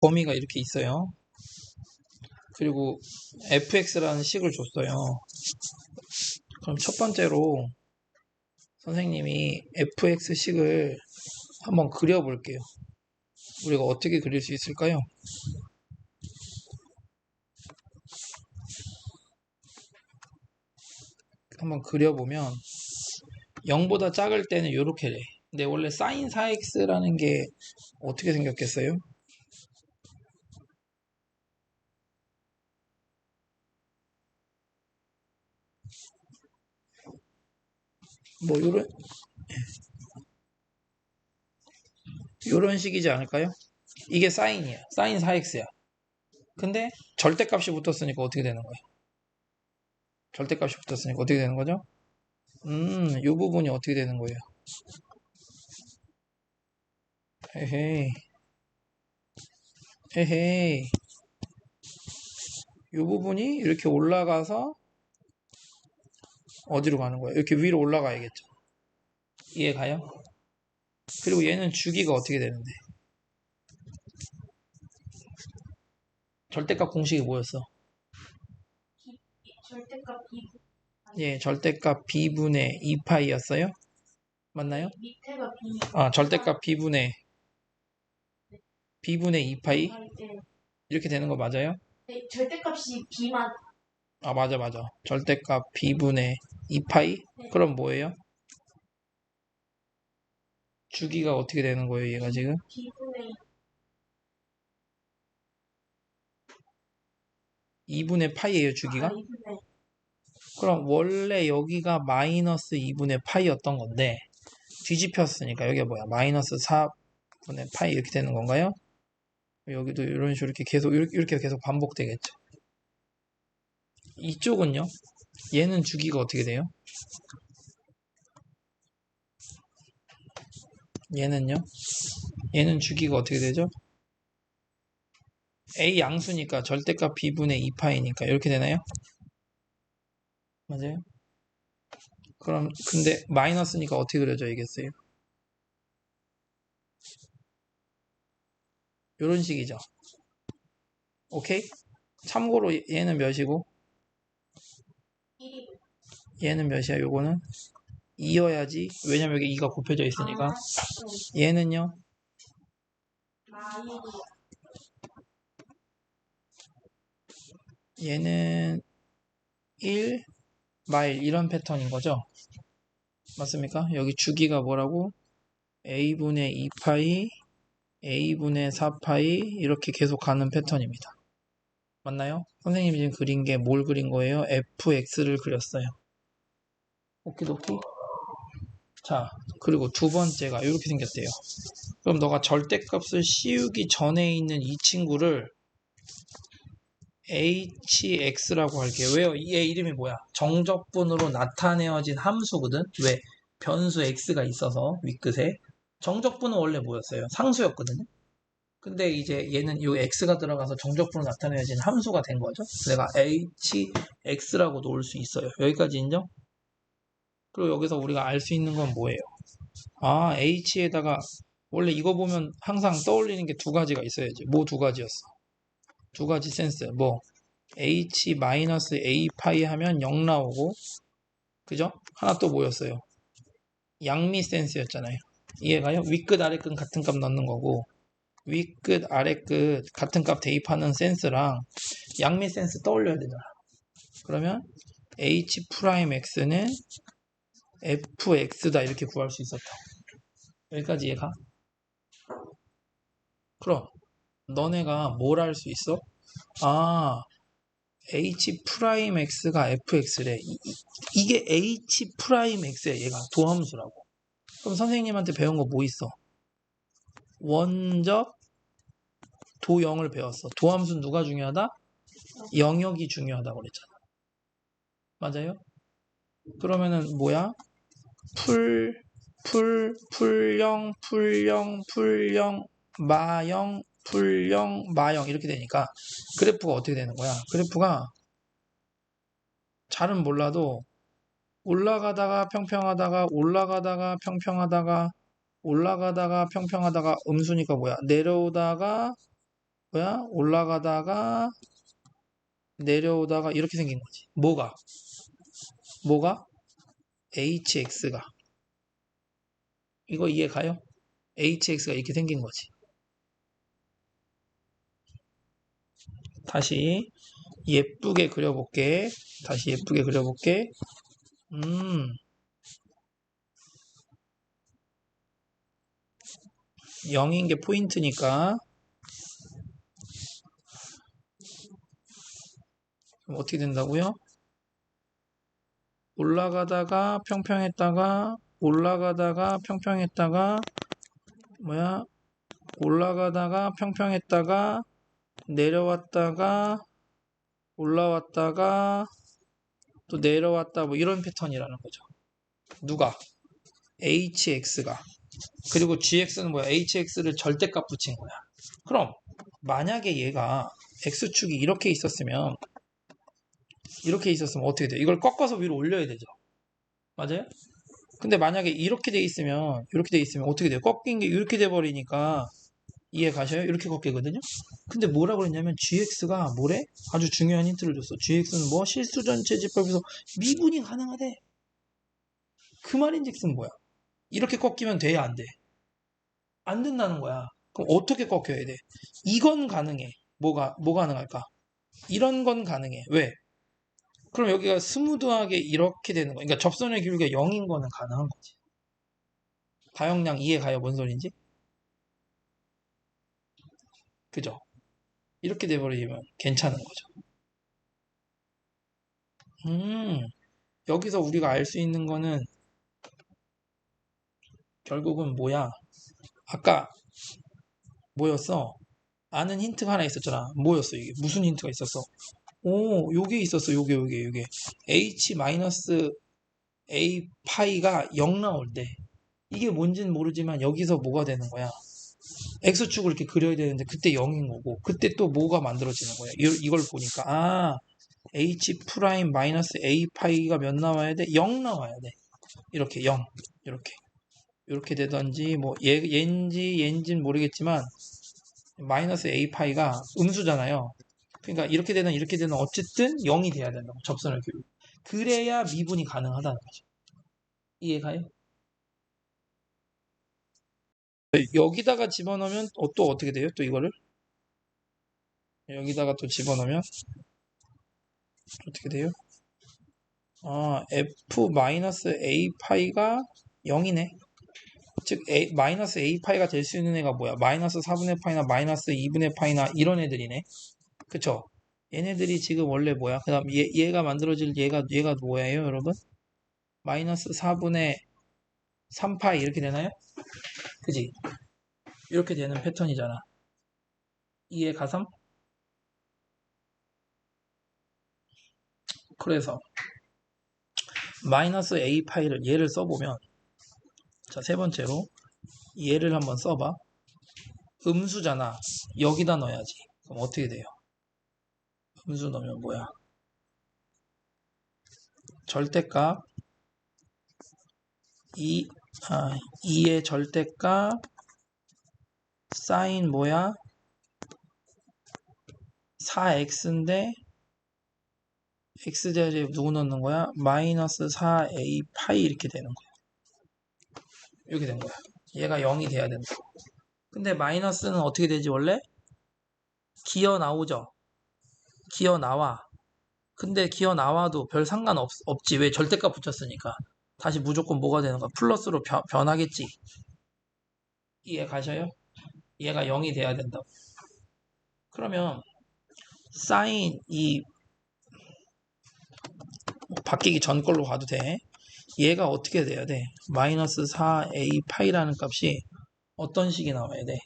범위가 이렇게 있어요. 그리고 fx라는 식을 줬어요. 그럼 첫 번째로 선생님이 fx식을 한번 그려볼게요. 우리가 어떻게 그릴 수 있을까요? 한번 그려보면 0보다 작을 때는 이렇게 돼. 근데 원래 sin 4x라는 게 어떻게 생겼겠어요? 뭐 요런 요런 식이지 않을까요? 이게 사인이야. 사인 4x야. 근데 절대값이 붙었으니까 어떻게 되는 거예요? 절대값이 붙었으니까 어떻게 되는 거죠? 음, 이 부분이 어떻게 되는 거예요? 헤헤이. 헤헤이. 이 부분이 이렇게 올라가서 어디로 가는 거예요? 이렇게 위로 올라가야겠죠. 이해 가요? 그리고 얘는 주기가 어떻게 되는데? 절대값 공식이 뭐였어? 절대값 2 예, 절대값 b분의 2파이였어요? 맞나요? 아, 절대값 b분의 b분의 2파이 할때 이렇게 되는 거 맞아요? 네, 절대값이 B만 아, 맞아, 맞아. 절대값 b분의 2파이? 그럼 뭐예요? 주기가 어떻게 되는 거예요, 얘가 지금? B분의 2분의 파이예요, 주기가? 아, 2분의 그럼 원래 여기가 마이너스 2분의 파이였던 건데 뒤집혔으니까 여기가 뭐야? 마이너스 4분의 파이 이렇게 되는 건가요? 여기도 이런 식으로 이렇게 계속 이렇게 계속 반복되겠죠. 이쪽은요? 얘는 주기가 어떻게 돼요? 얘는요? 얘는 주기가 어떻게 되죠? a 양수니까 절대값 b분의 2파이니까 이렇게 되나요? 맞아요? 그럼 근데 마이너스니까 어떻게 그려져야겠어요? 이런 식이죠. 오케이? 참고로 얘는 몇이고 1이 얘는 몇이야? 요거는 2여야지. 왜냐면 여기 2가 곱해져 있으니까. 아, 얘는요? 얘는 1 마일 이런 패턴인 거죠. 맞습니까? 여기 주기가 뭐라고? a분의 2파이 a분의 4파이 이렇게 계속 가는 패턴입니다. 맞나요? 선생님이 지금 그린 게 뭘 그린 거예요? fx를 그렸어요. 오키도키? 자, 그리고 두 번째가 이렇게 생겼대요. 그럼 너가 절대값을 씌우기 전에 있는 이 친구를 hx라고 할게요. 왜요? 얘 이름이 뭐야? 정적분으로 나타내어진 함수거든? 왜? 변수 x가 있어서 윗끝에 정적분은 원래 뭐였어요? 상수였거든요. 근데 이제 얘는 요 x가 들어가서 정적분으로 나타내어진 함수가 된 거죠. 내가 hx라고 놓을 수 있어요. 여기까지 인정? 그리고 여기서 우리가 알 수 있는 건 뭐예요? 아, h에다가 원래 이거 보면 항상 떠올리는 게 두 가지가 있어야지. 뭐 두 가지였어? 두 가지 센스. 뭐 h 마이너스 a 파이 하면 0 나오고 그죠? 하나 또 뭐였어요? 양미 센스였잖아요. 이해가요? 윗끝 아래끝 같은 값 넣는 거고 윗끝 아래끝 같은 값 대입하는 센스랑 양미 센스 떠올려야 되잖아. 그러면 h 프라임 x는 fx다 이렇게 구할 수 있었다. 여기까지 이해가? 그럼 너네가 뭘할수 있어? 아, h 프라임 x가 fx래. 이, 이, 게 h 프라임 x야. 얘가 도함수라고. 그럼 선생님한테 배운 거 뭐 있어? 원적 도형을 배웠어. 도함수는 누가 중요하다? 영역이 중요하다고 그랬잖아. 맞아요? 그러면은 뭐야? 풀, 풀, 풀영, 풀영, 풀영, 마영, 풀영, 마영 이렇게 되니까 그래프가 어떻게 되는 거야? 그래프가 잘은 몰라도 올라가다가 평평하다가 올라가다가 평평하다가 올라가다가 평평하다가 음수니까 뭐야? 내려오다가 뭐야? 올라가다가 내려오다가 이렇게 생긴 거지. 뭐가? 뭐가? hx가. 이거 이해 가요? hx가 이렇게 생긴 거지. 다시 예쁘게 그려볼게. 다시 예쁘게 그려볼게. 음. 0인 게 포인트니까 어떻게 된다고요? 올라가다가 평평했다가 올라가다가 평평했다가 뭐야? 올라가다가 평평했다가 내려왔다가 올라왔다가 또 내려왔다 뭐 이런 패턴이라는 거죠. 누가? hx가 그리고 gx는 뭐야? hx를 절대값 붙인 거야. 그럼 만약에 얘가 x축이 이렇게 있었으면 이렇게 있었으면 어떻게 돼? 이걸 꺾어서 위로 올려야 되죠. 맞아요? 근데 만약에 이렇게 돼 있으면 이렇게 돼 있으면 어떻게 돼요? 꺾인 게 이렇게 돼 버리니까 이해 가셔요? 이렇게 꺾이거든요. 근데 뭐라 그랬냐면 gx가 뭐래? 아주 중요한 힌트를 줬어. gx는 뭐 실수 전체 집합에서 미분이 가능하대. 그 말인즉슨 뭐야? 이렇게 꺾이면 돼, 안 돼? 안 된다는 거야. 그럼 어떻게 꺾여야 돼? 이건 가능해. 뭐가 뭐 가능할까? 이런 건 가능해. 왜? 그럼 여기가 스무드하게 이렇게 되는 거. 그러니까 접선의 길이가 0인 거는 가능한 거지. 가용량 이해 가요? 뭔 소린지? 그죠? 이렇게 돼버리면 괜찮은 거죠. 음, 여기서 우리가 알 수 있는 거는 결국은 뭐야? 아까 뭐였어? 아는 힌트가 하나 있었잖아. 뭐였어 이게? 무슨 힌트가 있었어? 오, 요게 있었어. 요게 요게 요게. h 마이너스 a 파이가 0 나올 때 이게 뭔지는 모르지만 여기서 뭐가 되는 거야? x축을 이렇게 그려야 되는데 그때 0인 거고 그때 또 뭐가 만들어지는 거야? 이, 이걸 보니까 아 h 프라임 마이너스 a 파이가 몇 나와야 돼? 0 나와야 돼. 이렇게 0 이렇게 이렇게 되던지 뭐 얘, 얘인지 얘인지는 모르겠지만 마이너스 a 파이가 음수잖아요. 그러니까 이렇게 되든 이렇게 되든 어쨌든 0이 돼야 된다고 접선을 교육. 그래야 미분이 가능하다는 거죠. 이해가요? 여기다가 집어넣으면 어, 또 어떻게 돼요? 또 이거를 여기다가 또 집어넣으면 어떻게 돼요? 아, f 마이너스 a 파이가 0이네. 즉 a, 마이너스 a 파이가 될 수 있는 애가 뭐야? 마이너스 4분의 파이나 마이너스 2분의 파이나 이런 애들이네. 그쵸? 얘네들이 지금 원래 뭐야? 그 다음 얘, 얘가 만들어질 얘가 얘가 뭐예요 여러분? 마이너스 4분의 3파이 이렇게 되나요? 그지? 이렇게 되는 패턴이잖아. 이해 가삼? 그래서 마이너스 a 파이를 얘를 써보면 자, 세 번째로 얘를 한번 써봐. 음수잖아. 여기다 넣어야지. 그럼 어떻게 돼요? 음수 넣으면 뭐야? 절대값 2, 아, 2의 절대값 사인 뭐야? 4x인데 x 자리에 누구 넣는 거야? 마이너스 4a 파이 이렇게 되는 거야. 이렇게 된 거야. 얘가 0이 돼야 된다. 근데 마이너스는 어떻게 되지 원래? 기어 나오죠. 기어 나와. 근데 기어 나와도 별 상관 없, 없지. 왜 절대값 붙였으니까. 다시 무조건 뭐가 되는 거야? 플러스로 변, 변하겠지. 이해 가셔요? 얘가 0이 돼야 된다고. 그러면 사인 이 바뀌기 전 걸로 가도 돼. 얘가 어떻게 돼야 돼? 마이너스 4a 파이라는 값이 어떤 식이 나와야 돼?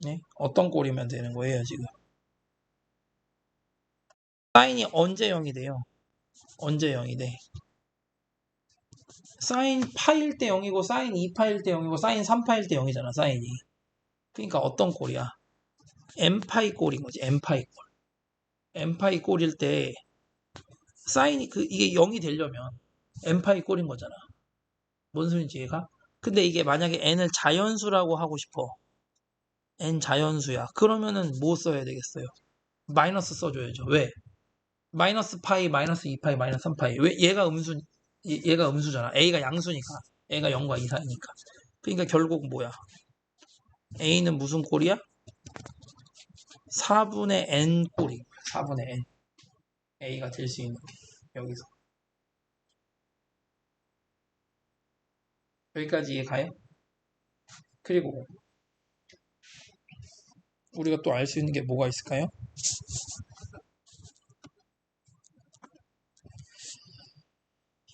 네? 어떤 꼴이면 되는 거예요, 지금? 사인이 언제 0이 돼요? 언제 0이 돼? 사인 파일 때 0이고 사인 2파일 때 0이고 사인 3파일 때 0이잖아, 사인이. 그러니까 어떤 꼴이야? m파이 꼴인 거지, m파이 꼴. M파이 꼴일 때 사인이 그 이게 0이 되려면 m파이 꼴인 거잖아. 뭔 소리인지 얘가? 근데 이게 만약에 n을 자연수라고 하고 싶어. n 자연수야. 그러면은 뭐 써야 되겠어요? 마이너스 써줘야죠. 왜? 마이너스 파이, 마이너스 2파이, 마이너스 3파이. 왜? 얘가 음수, 얘- 얘가 음수잖아. a가 양수니까. a가 0과 2 사이니까. 그러니까 결국 뭐야? a는 무슨 꼴이야? 4분의 n 꼴이 4분의 n. a가 될 수 있는 게 여기서. 여기까지 이해 가요? 그리고 우리가 또 알 수 있는 게 뭐가 있을까요?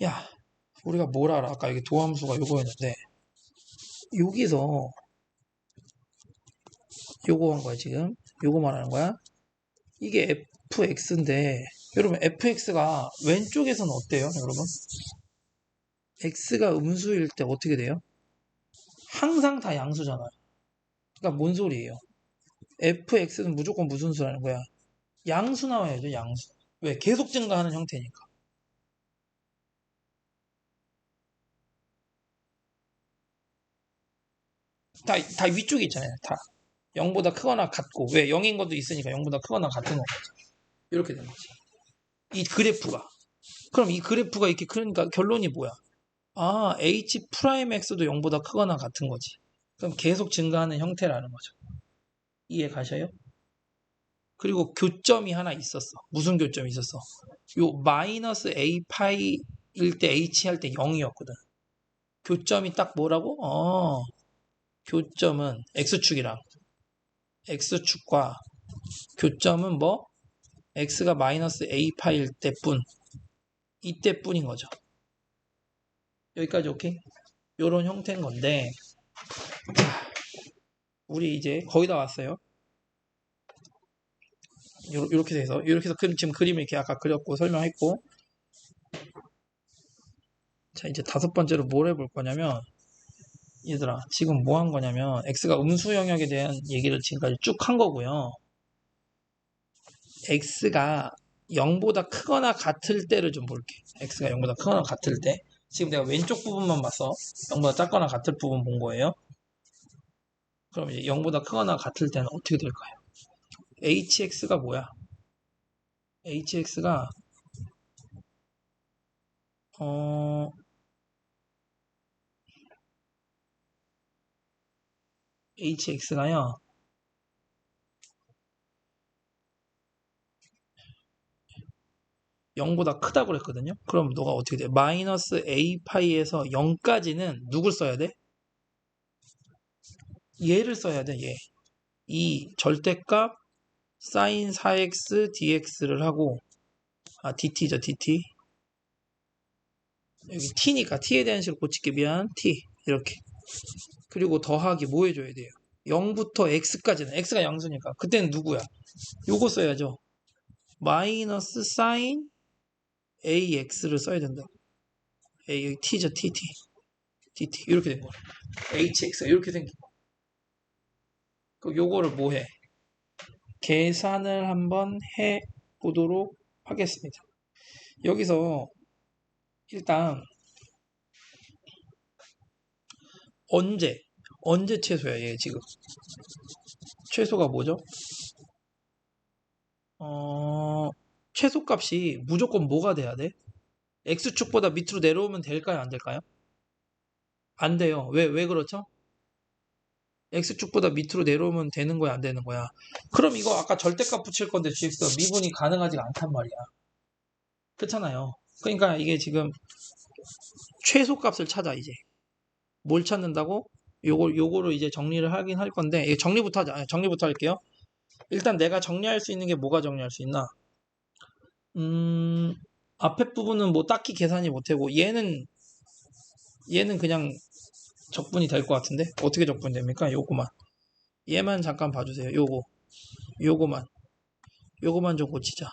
야, 우리가 뭘 알아? 아까 이게 도함수가 요거였는데 여기서 요거 한 거야 지금 요거 말하는 거야 이게 fx인데 여러분 fx가 왼쪽에서는 어때요 여러분? X가 음수일 때 어떻게 돼요? 항상 다 양수잖아요. 그러니까 뭔 소리예요? Fx는 무조건 무슨 수라는 거야? 양수 나와야죠 양수. 왜? 계속 증가하는 형태니까. 다, 다 위쪽에 있잖아요 다 0보다 크거나 같고 왜 0인 것도 있으니까 0보다 크거나 같은 거죠 이렇게 되는 거지. 이 그래프가. 그럼 이 그래프가 이렇게 그러니까 결론이 뭐야? 아 h 프라임 x도 0보다 크거나 같은 거지. 그럼 계속 증가하는 형태라는 거죠. 이해 가셔요? 그리고 교점이 하나 있었어. 무슨 교점이 있었어? 요 마이너스 a 파이일 때 h 할 때 0이었거든. 교점이 딱 뭐라고? 어 교점은 x축이랑 x축과 교점은 뭐? x가 마이너스 a파일 때뿐 이때뿐인 거죠. 여기까지 오케이? 요런 형태인 건데 자, 우리 이제 거의 다 왔어요. 요, 요 렇게 돼서 이렇게 해서 그림, 지금 그림을 이렇게 아까 그렸고 설명했고 자 이제 다섯 번째로 뭘 해볼 거냐면 얘들아 지금 뭐 한 거냐면 x가 음수 영역에 대한 얘기를 지금까지 쭉 한 거고요. x가 0보다 크거나 같을 때를 좀 볼게. x가 0보다 크거나 같을 때. 지금 내가 왼쪽 부분만 봤어. 0보다 작거나 같을 부분 본 거예요. 그럼 이제 0보다 크거나 같을 때는 어떻게 될까요? hx가 뭐야? hx가 어 hx가요. 영보다 크다고 그랬거든요. 그럼 너가 어떻게 돼? 마이너스 a 파이에서 0까지는 누굴 써야 돼? 얘를 써야 돼. 얘. 이 절대값 sin 4x dx를 하고 아 dt죠 dt 여기 t니까 t에 대한 식으로 고칠게 미안 t 이렇게 그리고 더하기 뭐 해줘야 돼요? 0부터 x까지는 x가 양수니까 그때는 누구야? 요거 써야죠. 마이너스 sin ax를 써야 된다. a 여기 t죠 tt dt 이렇게 된 거야. hx가 이렇게 생긴 거. 그럼 요거를 뭐 해? 계산을 한번 해 보도록 하겠습니다. 여기서 일단 언제 언제 최소야 얘 지금 최소가 뭐죠? 어 최소값이 무조건 뭐가 돼야 돼? x축보다 밑으로 내려오면 될까요? 안 될까요? 안 돼요. 왜, 왜 그렇죠? x축보다 밑으로 내려오면 되는 거야? 안 되는 거야? 그럼 이거 아까 절대값 붙일 건데 gx 미분이 가능하지가 않단 말이야. 그렇잖아요. 그러니까 이게 지금 최소값을 찾아 이제. 뭘 찾는다고? 요걸, 요거를 이제 정리를 하긴 할 건데, 정리부터 하자. 아니, 정리부터 할게요. 일단 내가 정리할 수 있는 게 뭐가 정리할 수 있나? 음, 앞에 부분은 뭐 딱히 계산이 못하고, 얘는, 얘는 그냥 적분이 될 것 같은데? 어떻게 적분이 됩니까? 요거만. 얘만 잠깐 봐주세요. 요거. 요거만. 요거만 좀 고치자.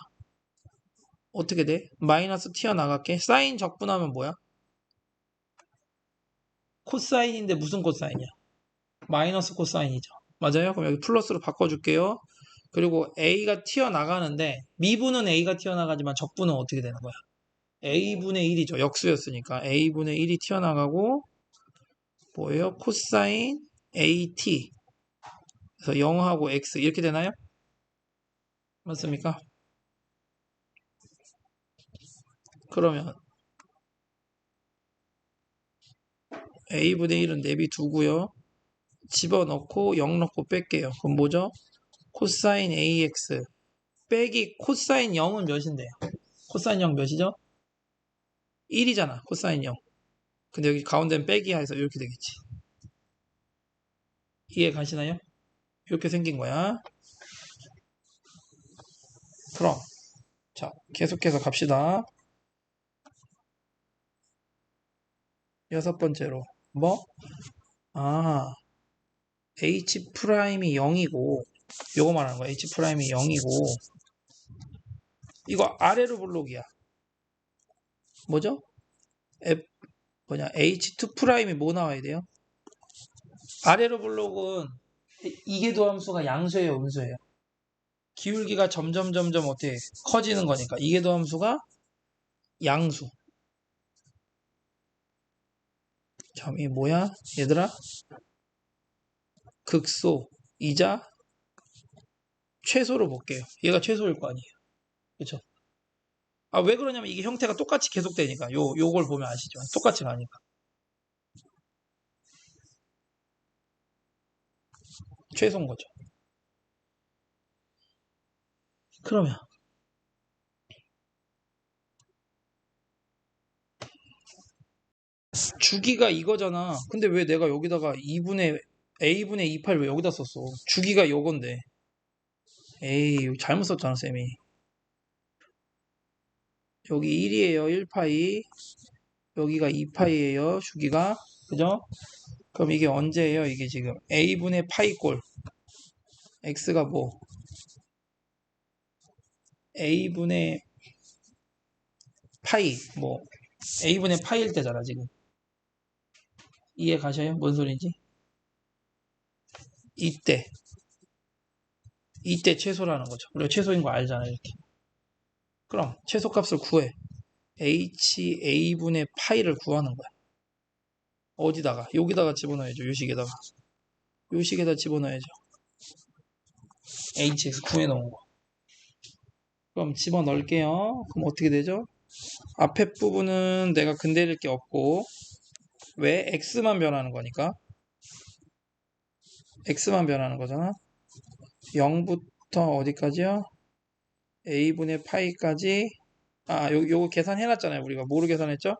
어떻게 돼? 마이너스 튀어나갈게. 사인 적분하면 뭐야? 코사인인데 무슨 코사인이야? 마이너스 코사인이죠. 맞아요? 그럼 여기 플러스로 바꿔줄게요. 그리고 A가 튀어나가는데 미분은 A가 튀어나가지만 적분은 어떻게 되는 거야? A분의 1이죠. 역수였으니까 A분의 1이 튀어나가고 뭐예요? 코사인 AT. 그래서 0하고 X 이렇게 되나요? 맞습니까? 그러면 a분의 1은 내비 두고요. 집어넣고 0 넣고 뺄게요. 그럼 뭐죠? 코사인 ax 빼기 코사인 0은 몇인데요? 코사인 0 몇이죠? 1이잖아. 코사인 0. 근데 여기 가운데는 빼기 해서 이렇게 되겠지. 이해 가시나요? 이렇게 생긴 거야. 그럼 자 계속해서 갑시다. 여섯 번째로 뭐? 아 h 프라임이 0이고 요거 말하는 거야. h 프라임이 0이고 이거 아래로 블록이야. 뭐죠? F 뭐냐 h2 프라임이 뭐 나와야 돼요? 아래로 블록은 이계도함수가 양수예요, 음수예요? 기울기가 점점 점점 어떻게 커지는 거니까 이계도함수가 양수. 점이 뭐야? 얘들아? 극소, 이자, 최소로 볼게요. 얘가 최소일 거 아니에요. 그쵸? 아, 왜 그러냐면 이게 형태가 똑같이 계속되니까. 요, 요걸 보면 아시죠? 똑같이 가니까. 최소인 거죠. 그러면 주기가 이거잖아. 근데 왜 내가 여기다가 2분의 a분의 28왜 여기다 썼어? 주기가 요건데. 에이, 잘못 썼잖아, 쌤이. 여기 1이에요, 1파이. 여기가 2파이예요, 주기가. 그죠? 그럼 이게 언제예요? 이게 지금 a분의 파이 꼴. x가 뭐? a분의 파이, 뭐, a분의 파이일 때잖아, 지금. 이해 가셔요? 뭔 소리인지? 이때. 이때 최소라는 거죠. 우리가 최소인 거 알잖아요, 이렇게. 그럼 최소값을 구해. h a분의 파이를 구하는 거야. 어디다가? 여기다가 집어넣어야죠. 요식에다가. 요식에다 집어넣어야죠. hx 구해놓은 거. 그럼 집어넣을게요. 그럼 어떻게 되죠? 앞에 부분은 내가 근대릴 게 없고 왜? x만 변하는 거니까 x만 변하는 거잖아. 0부터 어디까지요? a분의 파이까지 아, 요, 요거 계산해놨잖아요. 우리가 뭐로 계산했죠?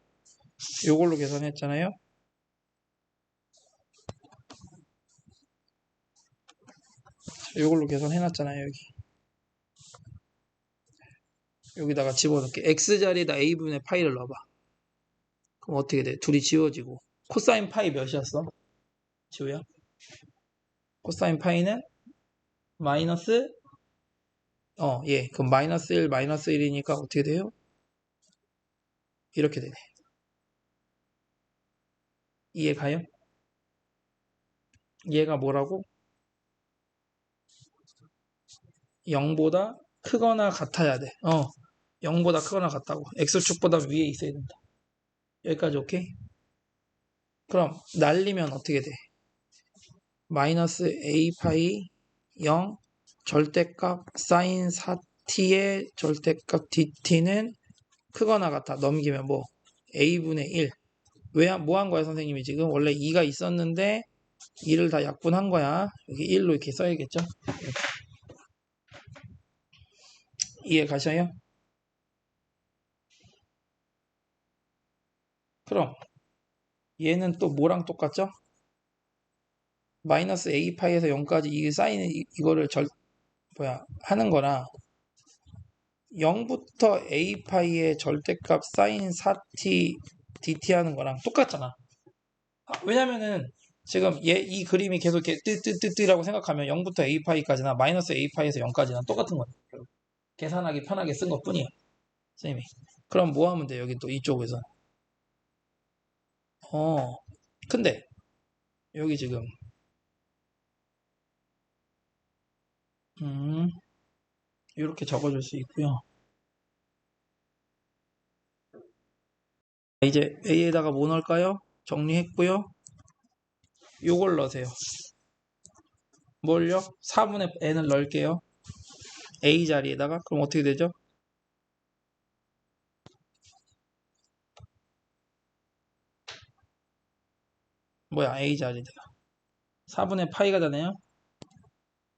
요걸로 계산했잖아요. 요걸로 계산해놨잖아요. 여기. 여기다가 집어넣게. x자리에다 a분의 파이를 넣어봐. 그럼 어떻게 돼? 둘이 지워지고. 코사인 파이 몇이었어? 지우야? 코사인 파이는 마이너스 어, 예. 그럼 마이너스 1, 마이너스 1이니까 어떻게 돼요? 이렇게 되네. 이해 가요? 얘가 뭐라고? 0보다 크거나 같아야 돼. 어, 0보다 크거나 같다고. x축보다 위에 있어야 된다. 여기까지 오케이? 그럼 날리면 어떻게 돼? 마이너스 a 파이 0 절대값 사인 4t의 절대값 dt는 크거나 같아. 넘기면 뭐 a분의 1. 왜, 뭐 한 거야, 선생님이 지금? 원래 2가 있었는데 2를 다 약분한 거야. 여기 1로 이렇게 써야겠죠? 이해 가셔요? 그럼 얘는 또 뭐랑 똑같죠? 마이너스 a파이에서 0까지 이 사인 이- 이거를 절 뭐야 하는 거나 0부터 a파이의 절대값 사인 4t dt 하는 거랑 똑같잖아. 아, 왜냐면은 지금 얘 이 그림이 계속 이렇게 뜨뜨뜨뜨라고 생각하면 0부터 a파이까지나 마이너스 a파이에서 0까지나 똑같은 거야. 계산하기 편하게 쓴 것 뿐이야. 선생님이. 그럼 뭐 하면 돼? 여기 또 이쪽에서. 어. 근데 여기 지금 음. 이렇게 적어줄 수 있고요. 이제 A에다가 뭐 넣을까요? 정리했고요. 요걸 넣으세요. 뭘요? 4분의 n을 넣을게요. a 자리에다가 그럼 어떻게 되죠? 뭐야 a 자리에다가 4분의 파이가 되네요.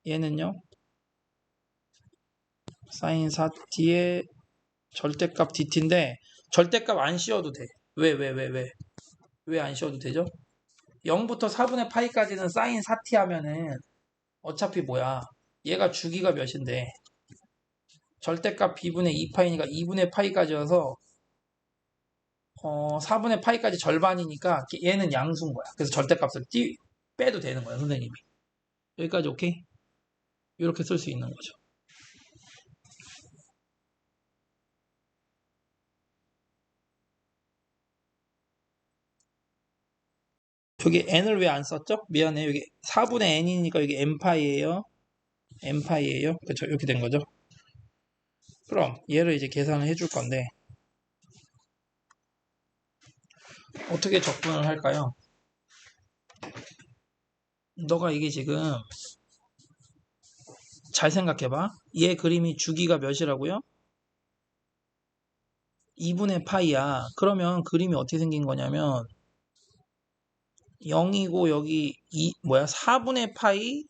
얘는요. 사인 4t의 절대값 dt인데 절대값 안 씌워도 돼. 왜 왜 왜 왜? 왜 안 씌워도 되죠? 0부터 4분의 파이까지는 사인 4t 하면은 어차피 뭐야 얘가 주기가 몇인데 절대값 b분의 2파이니까 2분의 파이까지여서 어 4분의 파이까지 절반이니까 얘는 양수인 거야 그래서 절대값을 띄, 빼도 되는 거야 선생님이 여기까지 오케이? 이렇게 쓸 수 있는 거죠 여기 n을 왜 안 썼죠? 미안해요. 여기 4분의 n이니까 여기 n파이예요. n파이예요. 그렇죠. 이렇게 된 거죠. 그럼 얘를 이제 계산을 해줄 건데 어떻게 적분을 할까요? 너가 이게 지금 잘 생각해봐. 얘 그림이 주기가 몇이라고요? 2분의 파이야. 그러면 그림이 어떻게 생긴 거냐면 0이고 여기 2 뭐야 4분의 파이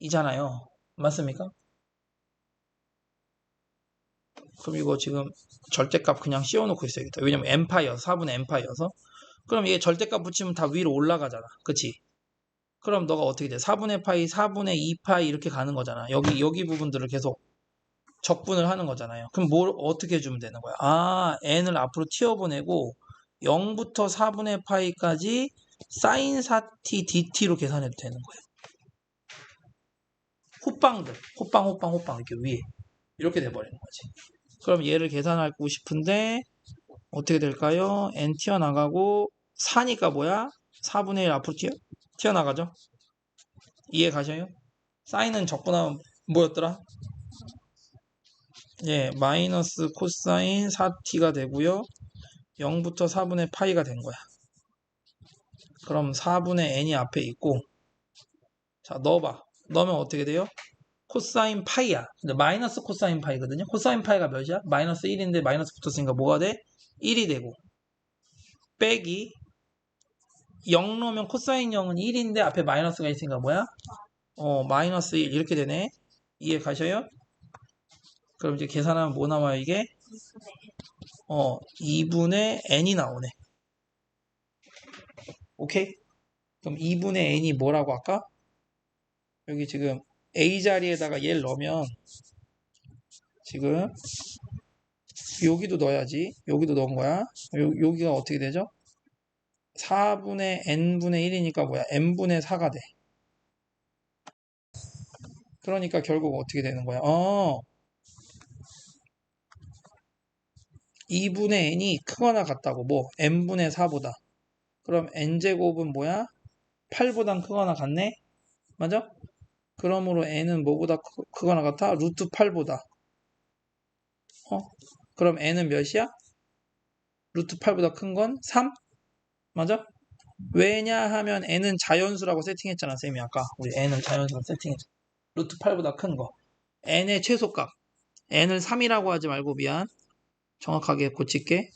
이잖아요. 맞습니까? 그럼 이거 지금 절대값 그냥 씌워놓고 있어야겠다. 왜냐면 n파이여서 4분의 n파이여서 그럼 얘 절대값 붙이면 다 위로 올라가잖아. 그치? 그럼 너가 어떻게 돼? 4분의 파이, 4분의 2파이 이렇게 가는 거잖아. 여기 여기 부분들을 계속 적분을 하는 거잖아요. 그럼 뭘 어떻게 해주면 되는 거야? 아, n을 앞으로 튀어보내고 0부터 4분의 파이까지 사인 4t dt로 계산해도 되는 거예요. 호빵들, 호빵, 호빵, 호빵 이렇게 위에 이렇게 돼버리는 거지. 그럼 얘를 계산하고 싶은데 어떻게 될까요? n 튀어나가고 4니까 뭐야? 4분의 1 앞으로 튀어, 튀어나가죠? 이해 가셔요? 사인은 적분하면 뭐였더라? 예, 마이너스 코사인 4t가 되고요. 0부터 4분의 파이가 된 거야. 그럼 4분의 n이 앞에 있고 자 넣어봐 넣으면 어떻게 돼요? 코사인 파이야 근데 마이너스 코사인 파이거든요 코사인 파이가 몇이야? 마이너스 1인데 마이너스 붙었으니까 뭐가 돼? 1이 되고 빼기 0 넣으면 코사인 0은 1인데 앞에 마이너스가 있으니까 뭐야? 어 마이너스 1 이렇게 되네 이해 가셔요? 그럼 이제 계산하면 뭐 나와요 이게? 어 2분의 n이 나오네 오케이? 그럼 2분의 n이 뭐라고 할까? 여기 지금 a 자리에다가 얘를 넣으면 지금 여기도 넣어야지. 여기도 넣은 거야. 요, 여기가 어떻게 되죠? 4분의 n분의 1이니까 뭐야? n분의 4가 돼. 그러니까 결국 어떻게 되는 거야? 어. 2분의 n이 크거나 같다고 뭐 n분의 4보다 그럼 n제곱은 뭐야? 8보단 크거나 같네? 맞아? 그러므로 n은 뭐보다 크, 크거나 같아? 루트 8보다. 어? 그럼 n은 몇이야? 루트 8보다 큰 건 3? 맞아? 왜냐하면 n은 자연수라고 세팅했잖아, 쌤이 아까. 우리 n은 자연수라고 세팅했잖아. 루트 8보다 큰 거. n의 최소값. n을 3이라고 하지 말고 미안. 정확하게 고칠게.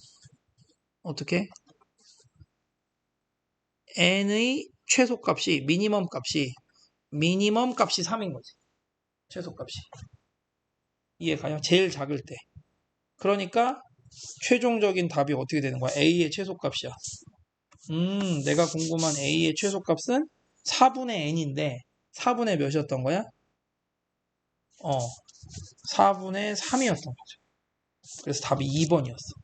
어떻게? n의 최소값이 미니멈 값이 미니멈 값이 3인 거지. 최소값이. 이해 가요? 제일 작을 때. 그러니까 최종적인 답이 어떻게 되는 거야? a의 최소값이야. 음, 내가 궁금한 a의 최소값은 4분의 n인데 4분의 몇이었던 거야? 어, 4분의 3이었던 거죠. 그래서 답이 2번이었어.